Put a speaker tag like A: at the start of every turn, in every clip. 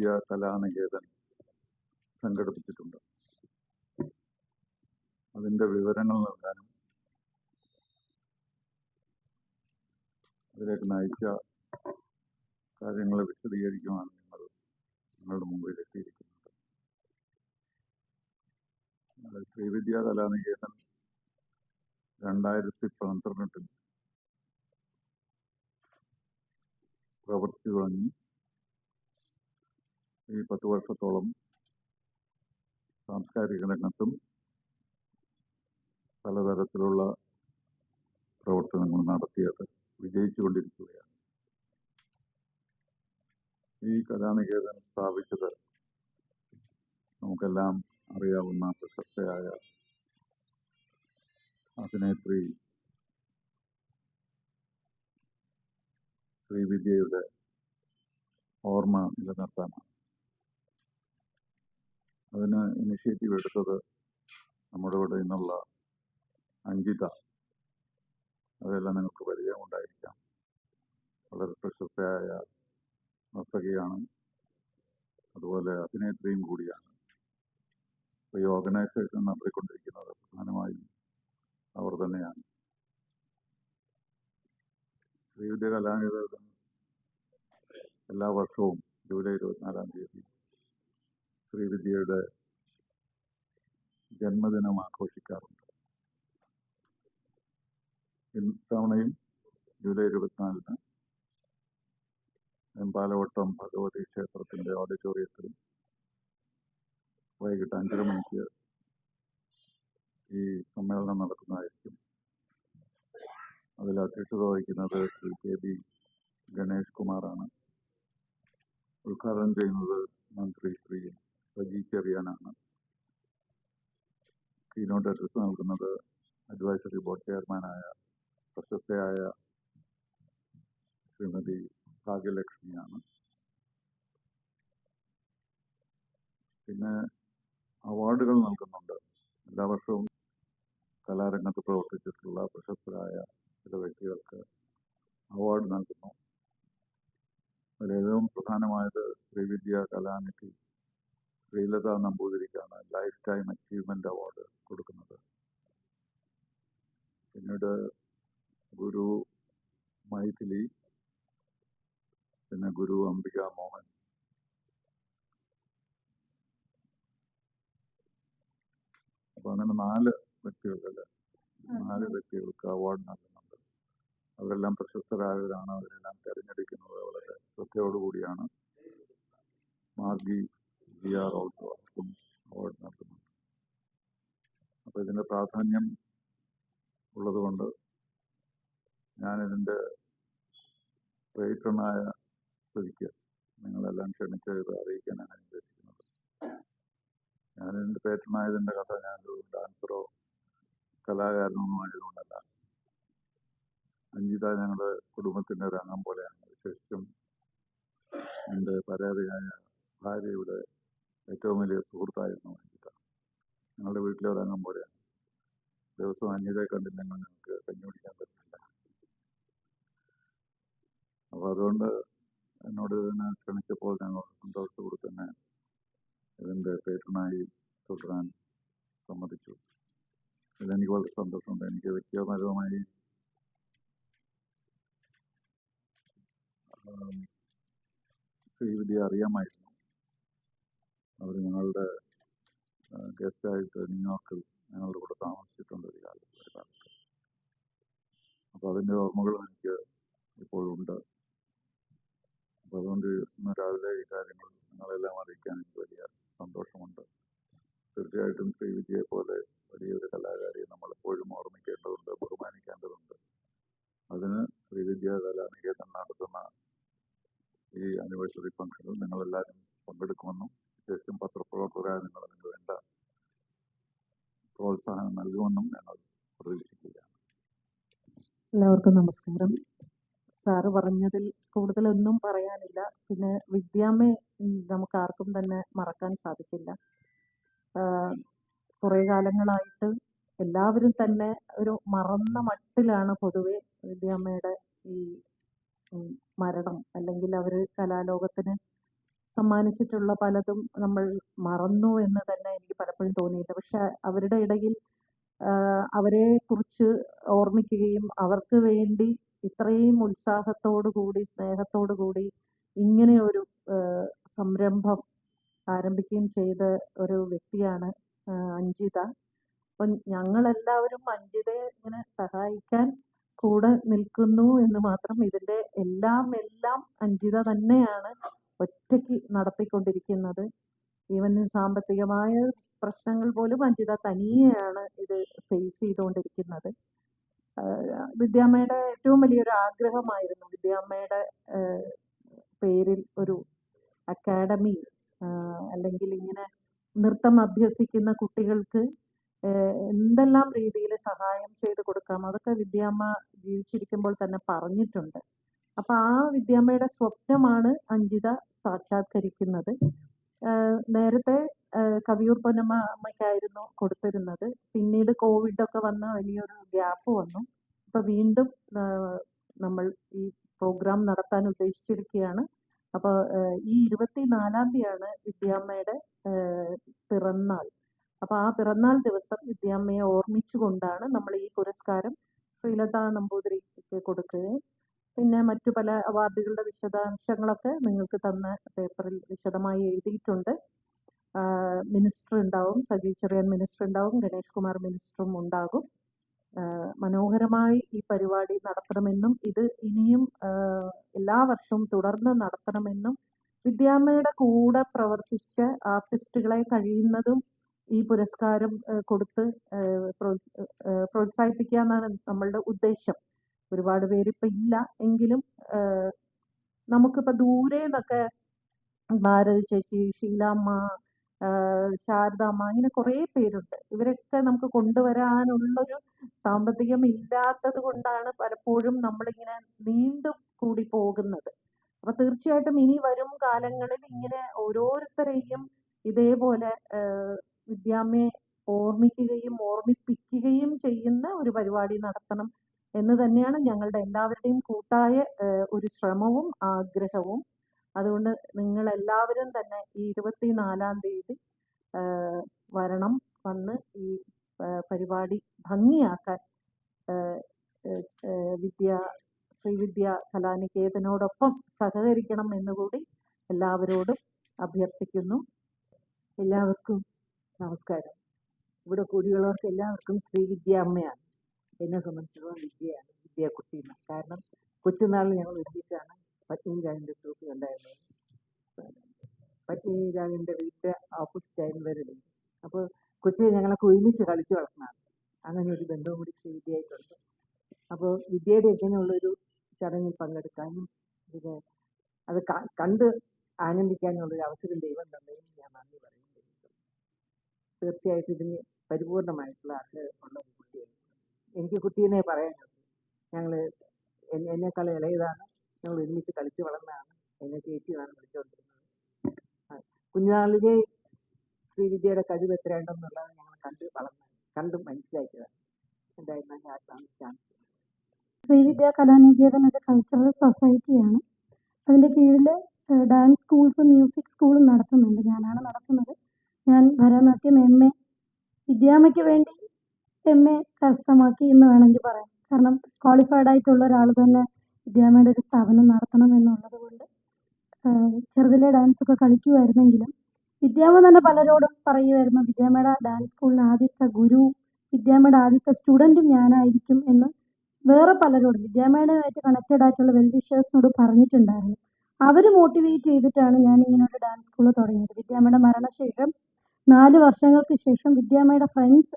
A: ശ്രീവിദ്യ കലാനികേതൻ സംഘടിപ്പിച്ചിട്ടുണ്ട്. അതിന്റെ വിവരങ്ങൾ നൽകാനും അതിലേക്ക് നയിച്ച കാര്യങ്ങൾ വിശദീകരിക്കുവാനും നിങ്ങൾ നിങ്ങളുടെ മുമ്പിൽ എത്തിയിരിക്കുന്നത് ഞങ്ങൾ ശ്രീവിദ്യ കലാനികേതൻ രണ്ടായിരത്തി പന്ത്രണ്ടിൽ പ്രവർത്തി തുടങ്ങി ഈ പത്ത് വർഷത്തോളം സാംസ്കാരിക രംഗത്തും പലതരത്തിലുള്ള പ്രവർത്തനങ്ങൾ നടത്തിയത് വിജയിച്ചുകൊണ്ടിരിക്കുകയാണ്. ഈ കലാനികേതൻ സ്ഥാപിച്ചത് നമുക്കെല്ലാം അറിയാവുന്ന പ്രശസ്തയായ അഭിനേത്രി ശ്രീവിദ്യയുടെ ഓർമ്മ നിലനിർത്താനാണ്. അതിന് ഇനിഷ്യേറ്റീവ് എടുത്തത് നമ്മുടെ ഇവിടെ നിന്നുള്ള അഞ്ചിത അതെല്ലാം നിങ്ങൾക്ക് പരിചയമുണ്ടായിരിക്കാം. വളരെ പ്രശസ്തയായ നർത്തകിയാണ്. അതുപോലെ അഭിനേത്രിയും കൂടിയാണ്. ഈ ഓർഗനൈസേഷൻ നടത്തിക്കൊണ്ടിരിക്കുന്നത് പ്രധാനമായും അവർ തന്നെയാണ്. ശ്രീവിദ്യ കലാനികേതൻ എല്ലാ വർഷവും ജൂലൈ ഇരുപത്തിനാലാം തീയതി ശ്രീവിദ്യയുടെ ജന്മദിനം ആഘോഷിക്കാറുണ്ട്. ഇത്തവണയും ജൂലൈ ഇരുപത്തിനാലിന് എമ്പാലവട്ടം ഭഗവതി ക്ഷേത്രത്തിന്റെ ഓഡിറ്റോറിയത്തിൽ വൈകിട്ട് അഞ്ചര മണിക്ക് ഈ സമ്മേളനം നടക്കുന്നതായിരിക്കും. അതിൽ അധ്യക്ഷത വഹിക്കുന്നത് ശ്രീ കെ ബി ഗണേഷ് കുമാറാണ്. ഉദ്ഘാടനം ചെയ്യുന്നത് മന്ത്രി ശ്രീ സജി ചെറിയാനാണ് കീനോട്ട് അഡ്രസ് നൽകുന്നത് അഡ്വൈസറി ബോർഡ് ചെയർമാനായ പ്രശസ്തയായ ശ്രീമതി ഭാഗ്യലക്ഷ്മിയാണ്. പിന്നെ അവാർഡുകൾ നൽകുന്നുണ്ട്. എല്ലാ വർഷവും കലാരംഗത്ത് പ്രവർത്തിച്ചിട്ടുള്ള പ്രശസ്തരായ ചില വ്യക്തികൾക്ക് അവാർഡ് നൽകുന്നു. അതിലേറ്റവും പ്രധാനമായത് ശ്രീവിദ്യ കലാനിധി ശ്രീലത നമ്പൂതിരിക്കാണ് ലൈഫ് ടൈം അച്ചീവ്മെന്റ് അവാർഡ് കൊടുക്കുന്നത്. പിന്നീട് ഗുരു മൈഥിലി പിന്നെ ഗുരു അംബിക മോഹൻ. അപ്പൊ അങ്ങനെ നാല് വ്യക്തികൾക്ക് നാല് വ്യക്തികൾക്ക് അവാർഡ് നൽകുന്നുണ്ട്. അവരെല്ലാം പ്രശസ്തരായവരാണ്. അവരെല്ലാം തിരഞ്ഞെടുക്കുന്നത് വളരെ ശ്രദ്ധയോടുകൂടിയാണ്. മാർഗി ജി ആർ ഓൾസോ അവർക്കും അവാർഡ് നൽകുന്നുണ്ട് അപ്പൊ ഇതിന്റെ പ്രാധാന്യം ഉള്ളതുകൊണ്ട് ഞാനിതിന്റെ പേറ്റണായ സ്ഥിതിക്ക് നിങ്ങളെല്ലാം ക്ഷണിച്ച് ഇത് അറിയിക്കാനാണ് ഉദ്ദേശിക്കുന്നത്. ഞാനിതിന്റെ പേറ്റണായതിന്റെ കഥ ഞാനൊരു ഡാൻസറോ കലാകാരനൊന്നും ആയതുകൊണ്ടല്ല. അഞ്ജിത ഞങ്ങളുടെ കുടുംബത്തിന്റെ ഒരു അംഗം പോലെയാണ്. വിശേഷിച്ചും എന്റെ പരാതിയായ ഭാര്യയുടെ ഏറ്റവും വലിയ സുഹൃത്തായിരുന്നു അഞ്ജിത ഞങ്ങളുടെ വീട്ടിലെ ഒരംഗം പോലെയാണ് ദിവസവും അഞ്ജിതയെ കണ്ടില്ലെങ്കിൽ ഞങ്ങൾക്ക് കഞ്ഞി കുടിക്കാൻ പറ്റില്ല. അപ്പൊ അതുകൊണ്ട് എന്നോട് ഇതിനെ ക്ഷണിച്ചപ്പോൾ ഞങ്ങൾ സന്തോഷത്തോടെ തന്നെ ഇതിന്റെ പേറ്റണായി തുടരാൻ സമ്മതിച്ചു. ഇതെനിക്ക് വളരെ സന്തോഷമുണ്ട്. എനിക്ക് വ്യക്തിപരമായി ശ്രീവിദ്യ അറിയാമായിരുന്നു. അവർ ഞങ്ങളുടെ ഗസ്റ്റായിട്ട് ന്യൂയോർക്കിൽ ഞങ്ങളുടെ കൂടെ താമസിച്ചിട്ടുണ്ട് ഒരു കാലത്ത് ഒരു കാലത്ത്. അപ്പൊ അതിന്റെ ഓർമ്മകൾ എനിക്ക് ഇപ്പോഴുണ്ട് അപ്പൊ അതുകൊണ്ട് ഇന്ന് രാവിലെ ഈ കാര്യങ്ങൾ നിങ്ങളെല്ലാം അറിയിക്കാൻ എനിക്ക് വലിയ സന്തോഷമുണ്ട്. തീർച്ചയായിട്ടും ശ്രീ വിജയെ പോലെ വലിയൊരു കലാകാരിയെ നമ്മൾ എപ്പോഴും ഓർമ്മിക്കേണ്ടതുണ്ട് ബഹുമാനിക്കേണ്ടതുണ്ട്. അതിന് ശ്രീവിദ്യ കലാനികേതൻ നടത്തുന്ന ഈ ആനിവേഴ്സറി ഫംഗ്ഷനിൽ നിങ്ങളെല്ലാവരും പങ്കെടുക്കുമെന്നും വിശേഷം പത്രപ്രവർത്തകരായ നിങ്ങൾ വേണ്ട പ്രോത്സാഹനം നൽകുമെന്നും ഞങ്ങൾ പ്രതീക്ഷിക്കുകയാണ്.
B: എല്ലാവർക്കും നമസ്കാരം. സാറ് പറഞ്ഞതിൽ കൂടുതലൊന്നും പറയാനില്ല. പിന്നെ വിദ്യാമ്മയെ നമുക്ക് ആർക്കും തന്നെ മറക്കാൻ സാധിക്കില്ല. കുറെ കാലങ്ങളായിട്ട് എല്ലാവരും തന്നെ ഒരു മറന്ന മട്ടിലാണ് പൊതുവെ വിദ്യാമ്മയുടെ ഈ മരണം. അല്ലെങ്കിൽ അവർ കലാലോകത്തിന് സമ്മാനിച്ചിട്ടുള്ള പലതും നമ്മൾ മറന്നു എന്ന് തന്നെ എനിക്ക് പലപ്പോഴും തോന്നിയിട്ടുണ്ട്. പക്ഷെ അവരുടെ ഇടയിൽ അവരെ കുറിച്ച് ഓർമ്മിക്കുകയും അവർക്ക് വേണ്ടി ഇത്രയും ഉത്സാഹത്തോടു കൂടി സ്നേഹത്തോടു കൂടി ഇങ്ങനെ ഒരു സംരംഭം ആരംഭിക്കുകയും ചെയ്ത ഒരു വ്യക്തിയാണ് അഞ്ജിത. അപ്പം ഞങ്ങളെല്ലാവരും അഞ്ജിതയെ ഇങ്ങനെ സഹായിക്കാൻ കൂടെ നിൽക്കുന്നു എന്ന് മാത്രം ഇതിന്റെ എല്ലാം എല്ലാം അഞ്ജിത തന്നെയാണ് ഒറ്റയ്ക്ക് നടത്തിക്കൊണ്ടിരിക്കുന്നത്. ഈവൻ സാമ്പത്തികമായ പ്രശ്നങ്ങൾ പോലും അഞ്ജിത തനിയെയാണ് ഇത് ഫേസ് ചെയ്തുകൊണ്ടിരിക്കുന്നത്. വിദ്യാമ്മയുടെ ഏറ്റവും വലിയൊരു ആഗ്രഹമായിരുന്നു. വിദ്യാമ്മയുടെ പേരിൽ ഒരു അക്കാഡമി അല്ലെങ്കിൽ ഇങ്ങനെ നൃത്തം അഭ്യസിക്കുന്ന കുട്ടികൾക്ക് എന്തെല്ലാം രീതിയിൽ സഹായം ചെയ്ത് കൊടുക്കാം? അതൊക്കെ വിദ്യാമ്മ ജീവിച്ചിരിക്കുമ്പോൾ തന്നെ പറഞ്ഞിട്ടുണ്ട്. അപ്പൊ ആ വിദ്യാമ്മയുടെ സ്വപ്നമാണ് അഞ്ജിത സാക്ഷാത്കരിക്കുന്നത്. നേരത്തെ കവിയൂർ പൊന്നമ്മ അമ്മയ്ക്കായിരുന്നു കൊടുത്തിരുന്നത്. പിന്നീട് കോവിഡ് ഒക്കെ വന്ന് വലിയൊരു ഗ്യാപ്പ് വന്നു. അപ്പൊ വീണ്ടും നമ്മൾ ഈ പ്രോഗ്രാം നടത്താൻ ഉദ്ദേശിച്ചിരിക്കുകയാണ്. അപ്പോൾ ഈ ഇരുപത്തിനാലാം തീയതിയാണ് വിദ്യാമ്മയുടെ പിറന്നാൾ. അപ്പൊ ആ പിറന്നാൾ ദിവസം വിദ്യാമ്മയെ ഓർമ്മിച്ചുകൊണ്ടാണ് നമ്മൾ ഈ പുരസ്കാരം ശ്രീലത നമ്പൂതിരിക്ക് കൊടുക്കുകയും പിന്നെ മറ്റു പല അവാർഡുകളുടെ വിശദാംശങ്ങളൊക്കെ നിങ്ങൾക്ക് തന്ന പേപ്പറിൽ വിശദമായി എഴുതിയിട്ടുണ്ട്. മിനിസ്റ്റർ ഉണ്ടാവും സജി ചെറിയാൻ മിനിസ്റ്റർ ഉണ്ടാവും ഗണേഷ് കുമാർ മിനിസ്റ്ററും ഉണ്ടാകും. മനോഹരമായി ഈ പരിപാടി നടത്തണമെന്നും ഇത് ഇനിയും എല്ലാ വർഷവും തുടർന്ന് നടത്തണമെന്നും വിദ്യാമ്മയുടെ കൂടെ പ്രവർത്തിച്ച ആർട്ടിസ്റ്റുകളെ കഴിയുന്നതും ഈ പുരസ്കാരം കൊടുത്ത് പ്രോത്സാഹിപ്പിക്കുക എന്നാണ് നമ്മളുടെ ഉദ്ദേശം. ഒരുപാട് പേര് ഇപ്പൊ ഇല്ല എങ്കിലും ആഹ് നമുക്കിപ്പോ ദൂരെ നിന്നൊക്കെ ഭാരതി ചേച്ചി ഷീലാമ്മ ശാരദാമ്മ ഇങ്ങനെ കുറേ പേരുണ്ട്. ഇവരൊക്കെ നമുക്ക് കൊണ്ടുവരാനുള്ളൊരു സാമ്പത്തികം ഇല്ലാത്തത് കൊണ്ടാണ് പലപ്പോഴും നമ്മളിങ്ങനെ നീണ്ടു കൂടി പോകുന്നത്. അപ്പൊ തീർച്ചയായിട്ടും ഇനി വരും കാലങ്ങളിൽ ഇങ്ങനെ ഓരോരുത്തരെയും ഇതേപോലെ വിദ്യാമ്മയെ ഓർമ്മിക്കുകയും ഓർമ്മിപ്പിക്കുകയും ചെയ്യുന്ന ഒരു പരിപാടി നടത്തണം എന്ന് തന്നെയാണ് ഞങ്ങളുടെ എല്ലാവരുടെയും കൂട്ടായ ഒരു ശ്രമവും ആഗ്രഹവും. അതുകൊണ്ട് നിങ്ങൾ എല്ലാവരും തന്നെ ഈ ഇരുപത്തിനാലാം തീയതി വരണം വന്ന് ഈ പരിപാടി ഭംഗിയാക്കാൻ വിദ്യ ശ്രീവിദ്യ കലാനികേതനോടൊപ്പം സഹകരിക്കണം എന്നുകൂടി എല്ലാവരോടും അഭ്യർത്ഥിക്കുന്നു.
C: എല്ലാവർക്കും നമസ്കാരം. ഇവിടെ കൂടിയുള്ളവർക്ക് എല്ലാവർക്കും ശ്രീവിദ്യ അമ്മയാണ്. എന്നെ സംബന്ധിച്ചിടത്തോളം വിദ്യയാണ് വിദ്യ കുട്ടിയാണ് കാരണം കൊച്ചുനാളിൽ ഞങ്ങൾ ഒരുമിച്ചാണ് പത്മിനിരാജന്റെ ട്രൂപ്പ് ഉണ്ടായിരുന്നത് പത്മിനിരാജന്റെ വീട്ടിൽ ഓപ്പോസിറ്റ് ആയിരുന്നു വരുന്നത് അപ്പോൾ കൊച്ചിയെ ഞങ്ങളൊക്കെ ഒരുമിച്ച് കളിച്ച് വളർന്നതാണ്. അങ്ങനെ ഒരു ബന്ധവും കൂടി വിദ്യയായിട്ടുണ്ട് അപ്പോൾ വിദ്യയുടെ ഇങ്ങനെയുള്ളൊരു ചടങ്ങിൽ പങ്കെടുക്കാനും ഇത് അത് കണ്ട് ആനന്ദിക്കാനുള്ളൊരു അവസരം ദൈവം തന്നതിന് ഞാൻ നന്ദി പറയുന്നു. തീർച്ചയായിട്ടും ഇതിന് പരിപൂർണമായിട്ടുള്ള അർഹത കുട്ടിയാണ് എനിക്ക് കുട്ടീനെ പറയാനുള്ളൂ ഞങ്ങൾ എന്നെക്കാൾ ഇളയതാണ്. ഞങ്ങൾ ഒരുമിച്ച് കളിച്ച് വളർന്നതാണ്. എന്നെ ചേച്ചിയാണ് വിളിച്ചുകൊണ്ടിരുന്നത് ആ, കുഞ്ഞുനാളിലെ ശ്രീവിദ്യയുടെ കഴിവ് എത്രയുണ്ടെന്നുള്ളത് ഞങ്ങൾ കണ്ട് വളർന്ന കണ്ട് മനസ്സിലാക്കിയതാണ്. എന്തായിരുന്നു ശാന്തി
D: ശ്രീവിദ്യ കലാനികേതൻ ഒരു കൾച്ചറൽ സൊസൈറ്റിയാണ് അതിന്റെ കീഴിൽ ഡാൻസ് സ്കൂൾസും മ്യൂസിക് സ്കൂളും നടത്തുന്നുണ്ട്. ഞാനാണ് നടത്തുന്നത്. ഞാൻ ഭരതനാട്യം എം എ വിദ്യാമയ്ക്ക് വേണ്ടി എം എ കരസ്ഥമാക്കി എന്ന് വേണമെങ്കിൽ പറയാം. കാരണം ക്വാളിഫൈഡ് ആയിട്ടുള്ള ഒരാൾ തന്നെ വിദ്യാമയുടെ ഒരു സ്ഥാപനം നടത്തണം എന്നുള്ളത് കൊണ്ട് ചെറുതിലെ ഡാൻസ് ഒക്കെ കളിക്കുമായിരുന്നെങ്കിലും വിദ്യാമ തന്നെ പലരോടും പറയുമായിരുന്നു വിദ്യാമയുടെ ഡാൻസ് സ്കൂളിന് ആദ്യത്തെ ഗുരു വിദ്യാമയുടെ ആദ്യത്തെ സ്റ്റുഡന്റും ഞാനായിരിക്കും എന്ന് വേറെ പലരോടും വിദ്യാമയുമായിട്ട് കണക്റ്റഡ് ആയിട്ടുള്ള വെൽ വിഷേഴ്സിനോട് പറഞ്ഞിട്ടുണ്ടായിരുന്നു. അവർ മോട്ടിവേറ്റ് ചെയ്തിട്ടാണ് ഞാൻ ഇങ്ങനെ ഒരു ഡാൻസ് സ്കൂൾ തുടങ്ങിയത്. വിദ്യാമയുടെ മരണശേഷം നാല് വർഷങ്ങൾക്ക് ശേഷം വിദ്യാമയുടെ ഫ്രണ്ട്സ്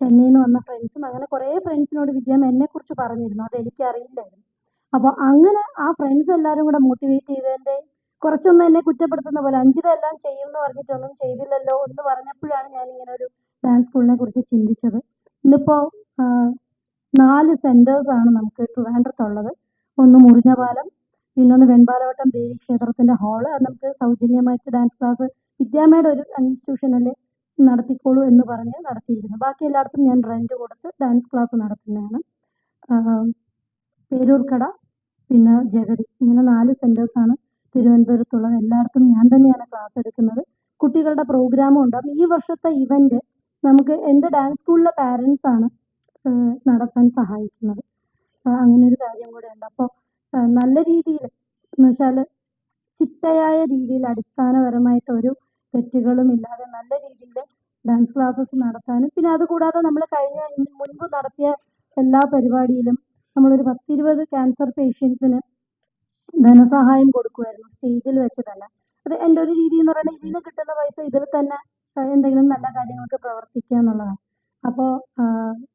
D: ചെന്നൈയിൽ നിന്ന് വന്ന ഫ്രണ്ട്സും അങ്ങനെ കുറേ ഫ്രണ്ട്സിനോട് വിദ്യാമ എന്നെക്കുറിച്ച് പറഞ്ഞിരുന്നു. അത് എനിക്കറിയില്ലായിരുന്നു അപ്പോൾ അങ്ങനെ ആ ഫ്രണ്ട്സ് എല്ലാവരും കൂടെ മോട്ടിവേറ്റ് ചെയ്തതിന്റെ കുറച്ചൊന്നും എന്നെ കുറ്റപ്പെടുത്തുന്ന പോലെ അഞ്ചിത എല്ലാം ചെയ്യും എന്ന് പറഞ്ഞിട്ടൊന്നും ചെയ്തില്ലല്ലോ എന്ന് പറഞ്ഞപ്പോഴാണ് ഞാൻ ഇങ്ങനെ ഒരു ഡാൻസ് സ്കൂളിനെ കുറിച്ച് ചിന്തിച്ചത്. ഇന്നിപ്പോൾ നാല് സെന്റേഴ്സ് ആണ് നമുക്ക് ട്രിവാൻഡ്രത്തുള്ളത്. ഒന്ന് മുറിഞ്ഞപാലം പിന്നൊന്ന് വെൺപാലവട്ടം ദേവി ക്ഷേത്രത്തിന്റെ ഹാൾ അത് നമുക്ക് സൗജന്യമായിട്ട് ഡാൻസ് ക്ലാസ് വിദ്യാമയുടെ ഒരു ഇൻസ്റ്റിറ്റ്യൂഷനിൽ നടത്തിക്കോളൂ എന്ന് പറഞ്ഞ് നടത്തിയിരുന്നു ബാക്കി എല്ലായിടത്തും ഞാൻ റെന്റ് കൊടുത്ത് ഡാൻസ് ക്ലാസ് നടത്തുന്നതാണ്. പേരൂർക്കട പിന്നെ ജഗതി. ഇങ്ങനെ നാല് സെന്റേഴ്സാണ് തിരുവനന്തപുരത്തുള്ളത്. എല്ലായിടത്തും ഞാൻ തന്നെയാണ് ക്ലാസ് എടുക്കുന്നത്. കുട്ടികളുടെ പ്രോഗ്രാമും ഉണ്ടാകും ഈ വർഷത്തെ ഇവന്റ് നമുക്ക് എന്റെ ഡാൻസ് സ്കൂളിലെ പാരൻസ് ആണ് നടത്താൻ സഹായിക്കുന്നത്. അങ്ങനെ ഒരു കാര്യം കൂടെ ഉണ്ട്. അപ്പോൾ നല്ല രീതിയിൽ എന്ന് വെച്ചാൽ ചിട്ടയായ രീതിയിൽ അടിസ്ഥാനപരമായിട്ട് ഒരു തെറ്റുകളും ഇല്ലാതെ നല്ല രീതിയിൽ ഡാൻസ് ക്ലാസ്സസ് നടത്താനും. പിന്നെ അതുകൂടാതെ നമ്മൾ കഴിഞ്ഞ മുൻപ് നടത്തിയ എല്ലാ പരിപാടിയിലും നമ്മളൊരു പത്തിരുപത് ക്യാൻസർ പേഷ്യൻസിന് ധനസഹായം കൊടുക്കുമായിരുന്നു സ്റ്റേജിൽ വെച്ച് തന്നെ അത് എന്റെ ഒരു രീതി എന്ന് പറയുന്നത് ഇതിൽ നിന്ന് കിട്ടുന്ന പൈസ ഇതിൽ തന്നെ എന്തെങ്കിലും നല്ല കാര്യങ്ങൾക്ക് പ്രവർത്തിക്കുക എന്നുള്ളതാണ്. അപ്പോൾ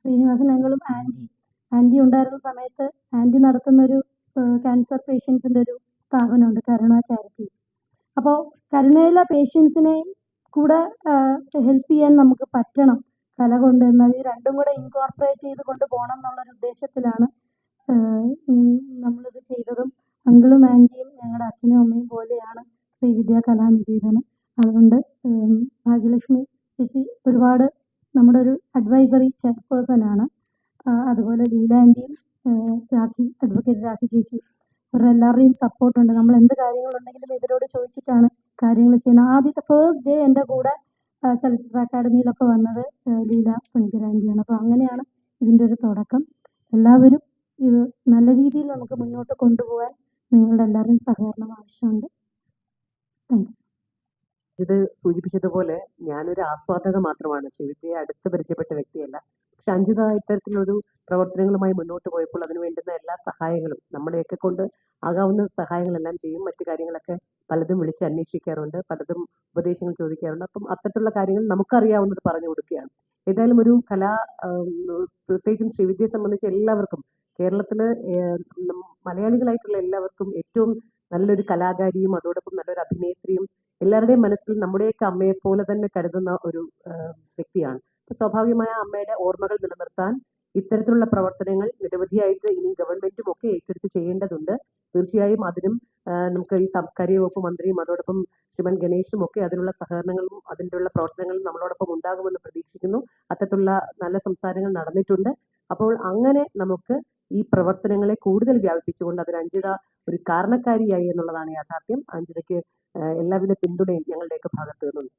D: ശ്രീനിവാസൻ ഞങ്ങളും ആന്റി ആന്റി ഉണ്ടായിരുന്ന സമയത്ത് ആന്റി നടത്തുന്നൊരു ക്യാൻസർ പേഷ്യൻസിന്റെ ഒരു സ്ഥാപനമുണ്ട് കരുണ ചാരിറ്റീസ് അപ്പോൾ കരുണയുള്ള പേഷ്യൻസിനെയും കൂടെ ഹെൽപ്പ് ചെയ്യാൻ നമുക്ക് പറ്റണം. കല കൊണ്ട് എന്നാൽ ഈ രണ്ടും കൂടെ ഇൻകോർപ്പറേറ്റ് ചെയ്ത് കൊണ്ട് പോകണം എന്നുള്ളൊരു ഉദ്ദേശത്തിലാണ് നമ്മളിത് ചെയ്തതും. അങ്കിളും ആന്റിയും ഞങ്ങളുടെ അച്ഛനും അമ്മയും പോലെയാണ് ശ്രീവിദ്യാ കലാനികേതനം. അതുകൊണ്ട് ഭാഗ്യലക്ഷ്മി ചേച്ചി ഒരുപാട് നമ്മുടെ ഒരു അഡ്വൈസറി ചെയർപേഴ്സൺ ആണ്. അതുപോലെ ലീല ആന്റിയും രാഖി അഡ്വക്കേറ്റ് രാഖി ചേച്ചി ഇവരുടെ എല്ലാവരുടെയും സപ്പോർട്ട് ഉണ്ട്. നമ്മൾ എന്ത് കാര്യങ്ങളുണ്ടെങ്കിലും ഇവരോട് ചോദിച്ചിട്ടാണ് കാര്യങ്ങൾ ചെയ്യുന്നത്. ആദ്യത്തെ ഫേസ്റ്റ് ഡേ എന്റെ കൂടെ ചലച്ചിത്ര അക്കാദമിയിലൊക്കെ വന്നത് ലീല പണിക്കർ ആന്റിയാണ് അപ്പോൾ അങ്ങനെയാണ് ഇതിന്റെ ഒരു തുടക്കം. എല്ലാവരും ഇത് നല്ല രീതിയിൽ നമുക്ക് മുന്നോട്ട് കൊണ്ടുപോകാൻ നിങ്ങളുടെ എല്ലാവരുടെയും സഹകരണം ആവശ്യമുണ്ട്. താങ്ക്
C: ഇത് സൂചിപ്പിച്ചതുപോലെ ഞാനൊരു ആസ്വാദക മാത്രമാണ്. ശ്രീവിദ്യയെ അടുത്ത് പരിചയപ്പെട്ട വ്യക്തിയല്ല. പക്ഷെ അഞ്ജിത ഇത്തരത്തിലൊരു പ്രവർത്തനങ്ങളുമായി മുന്നോട്ട് പോയപ്പോൾ അതിന് വേണ്ടുന്ന എല്ലാ സഹായങ്ങളും നമ്മളെയൊക്കെ കൊണ്ട് ആകാവുന്ന സഹായങ്ങളെല്ലാം ചെയ്യും. മറ്റു കാര്യങ്ങളൊക്കെ പലതും വിളിച്ച് അന്വേഷിക്കാറുണ്ട്. പലതും ഉപദേശങ്ങൾ ചോദിക്കാറുണ്ട്. അപ്പം അത്തരത്തിലുള്ള കാര്യങ്ങൾ നമുക്കറിയാവുന്നത് പറഞ്ഞു കൊടുക്കുകയാണ്. ഏതായാലും ഒരു കലാ പ്രത്യേകിച്ചും ശ്രീവിദ്യയെ സംബന്ധിച്ച് എല്ലാവർക്കും കേരളത്തിൽ മലയാളികളായിട്ടുള്ള എല്ലാവർക്കും ഏറ്റവും നല്ലൊരു കലാകാരിയും അതോടൊപ്പം നല്ലൊരു അഭിനേത്രിയും എല്ലാവരുടെയും മനസ്സിൽ നമ്മുടെയൊക്കെ അമ്മയെ പോലെ തന്നെ കരുതുന്ന ഒരു വ്യക്തിയാണ്. സ്വാഭാവികമായ അമ്മയുടെ ഓർമ്മകൾ നിലനിർത്താൻ ഇത്തരത്തിലുള്ള പ്രവർത്തനങ്ങൾ നിരവധിയായിട്ട് ഇനി ഗവൺമെന്റും ഒക്കെ ഏറ്റെടുത്ത് ചെയ്യേണ്ടതുണ്ട്. തീർച്ചയായും അതിനും നമുക്ക് ഈ സാംസ്കാരിക വകുപ്പ് മന്ത്രിയും അതോടൊപ്പം ശ്രീമൻ ഗണേഷും ഒക്കെ അതിനുള്ള സഹകരണങ്ങളും ഉള്ള പ്രവർത്തനങ്ങളും നമ്മളോടൊപ്പം ഉണ്ടാകുമെന്ന് പ്രതീക്ഷിക്കുന്നു. അത്തരത്തിലുള്ള നല്ല സംസാരങ്ങൾ നടന്നിട്ടുണ്ട്. അപ്പോൾ അങ്ങനെ നമുക്ക് ഈ പ്രവർത്തനങ്ങളെ കൂടുതൽ വ്യാപിപ്പിച്ചുകൊണ്ട് അതിന് അഞ്ജിത ഒരു കാരണക്കാരിയായി എന്നുള്ളതാണ് യാഥാർത്ഥ്യം. അഞ്ജിതയ്ക്ക് എല്ലാവിധ പിന്തുണയും ഞങ്ങളുടെയൊക്കെ ഭാഗത്ത് നിന്നുണ്ട്.